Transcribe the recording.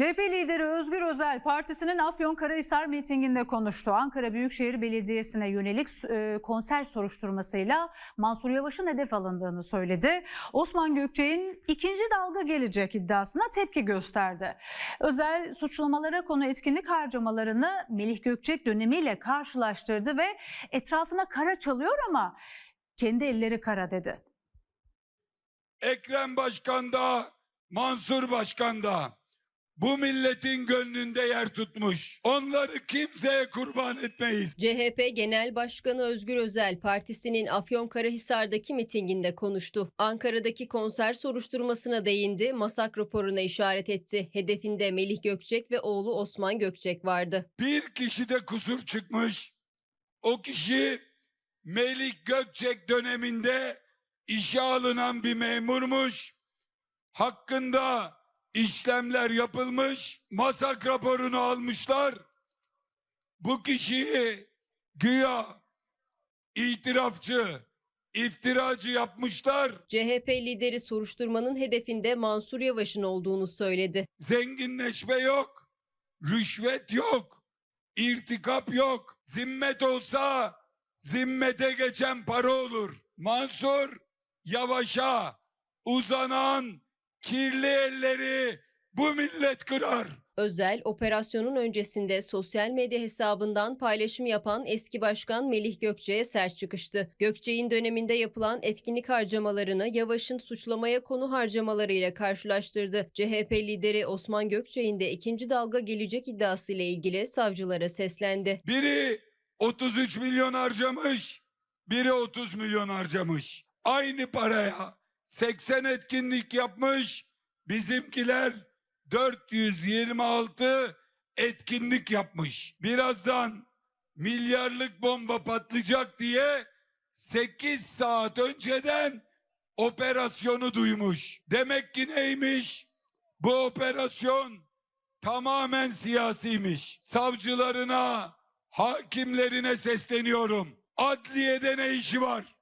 CHP lideri Özgür Özel partisinin Afyonkarahisar mitinginde konuştu. Ankara Büyükşehir Belediyesi'ne yönelik e, konser soruşturmasıyla Mansur Yavaş'ın hedef alındığını söyledi. Osman Gökçek'in ikinci dalga gelecek iddiasına tepki gösterdi. Özel suçlamalara konu etkinlik harcamalarını Melih Gökçek dönemiyle karşılaştırdı ve etrafına kara çalıyor ama kendi elleri kara dedi. Ekrem Başkan da Mansur Başkan da bu milletin gönlünde yer tutmuş. Onları kimseye kurban etmeyiz. CHP Genel Başkanı Özgür Özel partisinin Afyonkarahisar'daki mitinginde konuştu. Ankara'daki konser soruşturmasına değindi, masak raporuna işaret etti. Hedefinde Melih Gökçek ve oğlu Osman Gökçek vardı. Bir kişide kusur çıkmış. O kişi Melik Gökçek döneminde işe alınan bir memurmuş. Hakkında işlemler yapılmış. Masak raporunu almışlar. Bu kişiyi güya itirafçı, iftiracı yapmışlar. CHP lideri soruşturmanın hedefinde Mansur Yavaş'ın olduğunu söyledi. Zenginleşme yok. Rüşvet yok. irtikap yok. Zimmet olsa zimmete geçen para olur. Mansur Yavaş'a uzanan kirli elleri bu millet kırar. Özel, operasyonun öncesinde sosyal medya hesabından paylaşım yapan eski başkan Melih Gökçek'e sert çıkıştı. Gökçek'in döneminde yapılan etkinlik harcamalarını Yavaş'ın suçlamaya konu harcamalarıyla karşılaştırdı. CHP lideri Osman Gökçek'in de ikinci dalga gelecek iddiasıyla ilgili savcılara seslendi. Biri 33 milyon harcamış, biri 30 milyon harcamış. Aynı paraya 80 etkinlik yapmış, bizimkiler 426 etkinlik yapmış. Birazdan milyarlık bomba patlayacak diye 8 saat önceden operasyonu duymuş. Demek ki neymiş? Bu operasyon tamamen siyasiymiş. Savcılarına, hakimlerine sesleniyorum. Adliyede ne işi var?